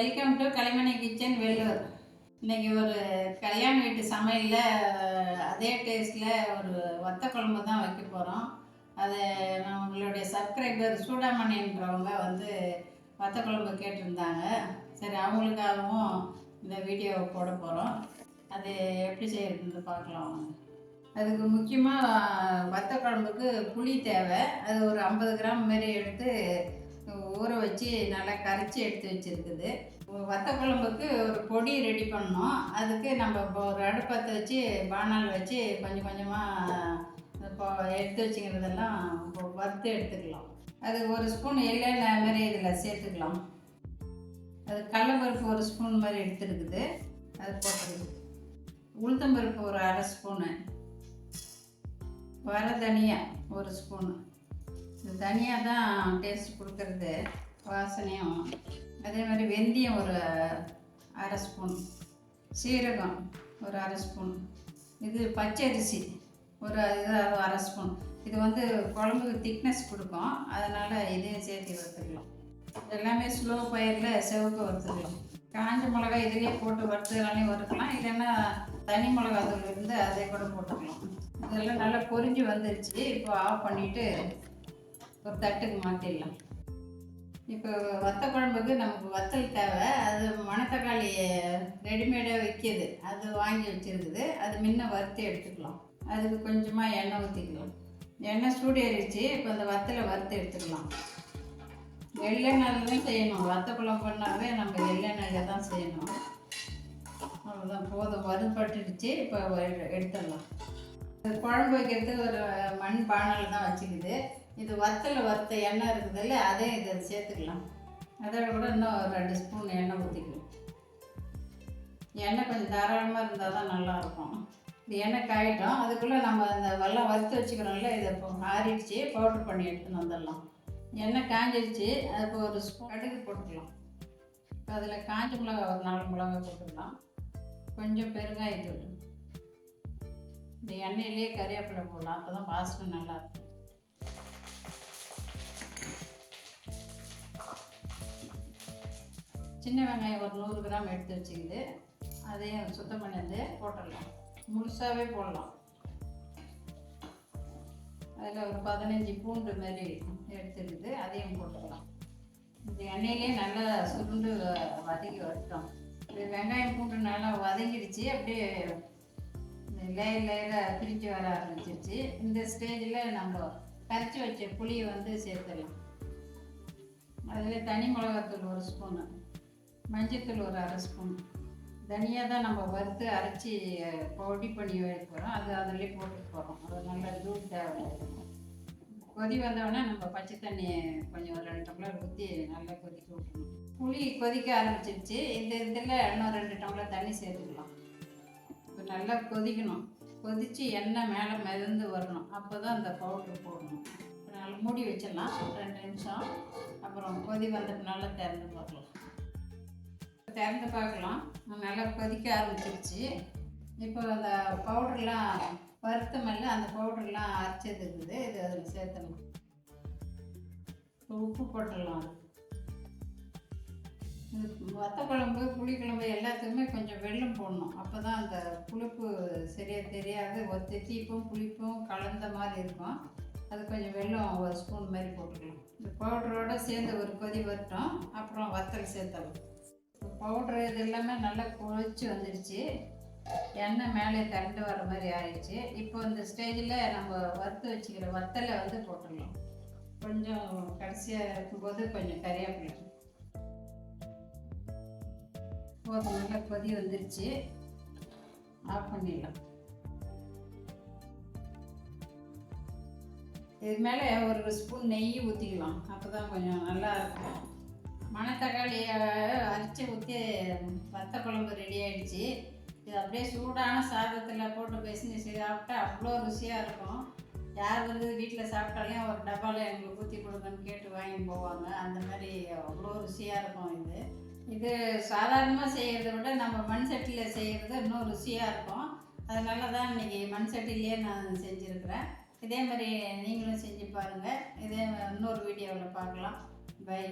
Welcome to Kalaimani kitchen Vellore இன்னைக்கு ஒரு கல்யாண வீட்டு சமையலில் அதே டேஸ்ட்டில் ஒரு வத்த குழம்பு தான் வைக்க போகிறோம் அது நம்மளுடைய சப்ஸ்கிரைபர் சூடாமணின்றவங்க வந்து வத்த குழம்பு கேட்டிருந்தாங்க. சரி அவங்களுக்காகவும் இந்த வீடியோவை போட போகிறோம் அது எப்படி செய்யறதுன்னு பார்க்கலாம். அதுக்கு முக்கியமாக வத்த குழம்புக்கு புளி தேவை. அது ஒரு ஐம்பது கிராம் மாரி எடுத்து ஊற வச்சு நல்லா கரைச்சி எடுத்து வச்சுருக்குது. வத்த குழம்புக்கு ஒரு பொடி ரெடி பண்ணோம். அதுக்கு நம்ம இப்போ ஒரு அடுப்பத்தை வச்சு பானால் வச்சு கொஞ்சம் கொஞ்சமாக இப்போ எடுத்து வச்சுக்கிறதெல்லாம் இப்போ வறுத்து எடுத்துக்கலாம். அது ஒரு ஸ்பூன் எண்ணெய் மாதிரி இதில் சேர்த்துக்கலாம். அது கடலப்பருப்பு ஒரு ஸ்பூன் மாதிரி எடுத்துருக்குது. அது போட்டுருக்கு உளுத்தம்பருப்பு ஒரு அரை ஸ்பூனு. வர தனியா ஒரு ஸ்பூனு. இந்த தனியாக தான் டேஸ்ட் கொடுக்கறது வாசனையும் அதே மாதிரி வெந்தயம் ஒரு அரை ஸ்பூன் சீரகம் ஒரு அரை ஸ்பூன் இது பச்சரிசி ஒரு இது அரை ஸ்பூன் இது வந்து குழம்புக்கு திக்னஸ் கொடுக்கும். அதனால் இதையும் சேர்த்து வறுத்துக்கலாம். எல்லாமே ஸ்லோ பயிரில் செவக்க வறுத்துக்கலாம். காஞ்ச மிளகாய் இதுலேயே போட்டு வறுத்துனாலையும் வறுக்கலாம். இல்லைன்னா தனி மிளகாய் தூள் இருந்து அதை கூட போட்டுக்கலாம். இதெல்லாம் நல்லா பொரிஞ்சு வந்துருச்சு. இப்போ ஆஃப் பண்ணிவிட்டு ஒரு தட்டுக்கு மாற்றிடலாம் இப்போ வத்த குழம்புக்கு நமக்கு வத்தல் தேவை. அது மணத்தக்காளி ரெடிமேடாக விற்கிது அது வாங்கி வச்சுருக்குது. அது முன்ன வறுத்து எடுத்துக்கலாம். அதுக்கு கொஞ்சமாக எண்ணெய் ஊற்றிக்கலாம் எண்ணெய் சூடு ஏறிடுச்சு இப்போ அந்த வத்தலை வறுத்து எடுத்துக்கலாம். எள்ளெண்ணெயில் தான் செய்யணும். வத்த குழம்பு பண்ணாவே நம்ம எள்ளெண்ணெயில் தான் செய்யணும். அவ்வளோதான் போதும். வறுபட்டுடுச்சு. இப்போ எடுத்துடலாம். குழம்பு வைக்கிறதுக்கு ஒரு மண் பானையில் தான் வச்சுக்குது. இது வத்தல வறுத்த எண்ணெய் இருக்குதுல்ல அதே இதை சேர்த்துக்கலாம். அதோட கூட இன்னும் ஒரு ரெண்டு ஸ்பூன் எண்ணெய் ஊற்றிக்கலாம் எண்ணெய் கொஞ்சம் தாராளமாக இருந்தால் தான் நல்லாயிருக்கும். இந்த எண்ணெய் காயிட்டோம். அதுக்குள்ளே நம்ம அந்த வெள்ளம் வறுத்து வச்சுக்கிறோம்ல இதை இப்போ ஆறிடுச்சு. பவுட்ரு பண்ணி எடுத்துன்னு வந்துடலாம். எண்ணெய் காஞ்சிடுச்சு அதுக்கு ஒரு ஸ்பூன் கடுகு போட்டுக்கலாம். இப்போ அதில் காஞ்ச மிளகா ஒரு நாலு மிளகா போட்டுக்கலாம். கொஞ்சம் பெருங்காயத்தூள். இந்த எண்ணெயிலேயே கறிவேப்பிலை போடலாம். அப்போ தான் வாசனை நல்லா இருக்கும். சின்ன வெங்காயம் ஒரு நூறு கிராம் எடுத்து வச்சுக்கிது அதையும் சுத்தம் பண்ணி போட்டுடலாம். முழுசாகவே போடலாம். அதில் ஒரு பதினஞ்சு பூண்டு மாதிரி எடுத்துருக்குது அதையும் போட்டுக்கலாம். இந்த எண்ணெயிலே நல்லா சுருண்டு வதக்கி வரட்டும். இது வெங்காயம் பூண்டு நல்லா வதங்கிடுச்சு அப்படியே லேயர் லேயராக பிரிஞ்சு வர ஆரம்பிச்சிருச்சு. இந்த ஸ்டேஜில் நம்ம கரைச்சி வச்ச புளியை வந்து சேர்த்துடலாம். அதில் தனி மிளகாத்தூள் ஒரு ஸ்பூனு மஞ்சத்தூள் ஒரு அரை ஸ்பூன் தனியாக தான் நம்ம வறுத்து அரைச்சி பொடி பண்ணி வைக்க போகிறோம் அது அதிலே போட்டு போகிறோம் அது நல்லா தூள் தேவை கொதி வந்தோடனே நம்ம பச்சை தண்ணி கொஞ்சம் ஒரு ரெண்டு டம்ளர் ஊற்றி நல்லா கொதிக்க விட்டுணும் புளி கொதிக்க ஆரம்பிச்சிருச்சு. இந்த இதில் இன்னும் ரெண்டு டம்ளர் தண்ணி சேர்த்துக்கலாம். நல்லா கொதிக்கணும். கொதித்து எண்ணெய் மேலே மிதந்து வரணும். அப்போ தான் அந்த பவுட்ரு போடணும். இப்போ நல்லா மூடி வச்சிடலாம். ரெண்டு நிமிஷம். அப்புறம் கொதி வந்த நல்லா திறந்து பார்க்கலாம். திறந்து பார்க்கலாம். நல்லா கொதிக்க ஆரம்பிச்சிருச்சு. இப்போ அந்த பவுடர்லாம் வறுத்த அந்த பவுடர்லாம் அரைச்சது இருக்குது. இது அதில் சேர்த்தணும் இப்போ உப்பு போட்டுடலாம். இது வத்த குழம்பு புளிக்குழம்பு எல்லாத்துக்குமே கொஞ்சம் வெள்ளம் போடணும். அப்போ தான் அந்த புளிப்பு சரியாக தெரியாது. ஒரு தித்திப்பும் புளிப்பும் கலந்த மாதிரி இருக்கும். அது கொஞ்சம் வெள்ளம் ஒரு ஸ்பூன் மாதிரி போட்டுக்கலாம். இந்த பவுடரோடு சேர்ந்து ஒரு கொதி வரட்டும். அப்புறம் வத்தல் சேர்த்தலாம். பவுட்ரு இது எல்லாமே நல்லா கொதிச்சு வந்துடுச்சு எண்ணெய் மேலே திரண்டு வர மாதிரி ஆயிடுச்சு. இப்போ இந்த ஸ்டேஜில் நம்ம வறுத்து வச்சுக்கிற வத்தலை வந்து போட்டுடலாம். கொஞ்சம் கடைசியாக இருக்கும்போது கொஞ்சம் கறிவேப்பிலை போதும் நல்லா கொதி வந்துருச்சு. ஆஃப் பண்ணிடலாம். இது மேலே ஒரு ஸ்பூன் நெய் ஊற்றிக்கலாம் அப்போ தான் கொஞ்சம் நல்லா இருக்கும். மணத்தக்காளியை அரிச்சு ஊற்றி வத்த குழம்பு ரெடி ஆகிடுச்சு இது அப்படியே சூடான சாதத்தில் போட்டு பிசினஸ் சாப்பிட்டா அவ்வளோ ருசியாக இருக்கும். யார் வந்து வீட்டில் சாப்பிட்டாலையும் ஒரு டப்பாவில் எங்களுக்கு ஊற்றி கொடுங்கன்னு கேட்டு வாங்கி போவாங்க. அந்த மாதிரி அவ்வளோ ருசியாக இருக்கும் இது. இது சாதாரணமாக செய்கிறத விட நம்ம மண் சட்டியில் செய்கிறது இன்னும் ருசியாக இருக்கும். அதனால தான் இன்றைக்கி மண் சட்டிலேயே நான் செஞ்சுருக்கிறேன். இதே மாதிரி நீங்களும் செஞ்சு பாருங்கள் இதே இன்னொரு வீடியோவில் பார்க்கலாம். பை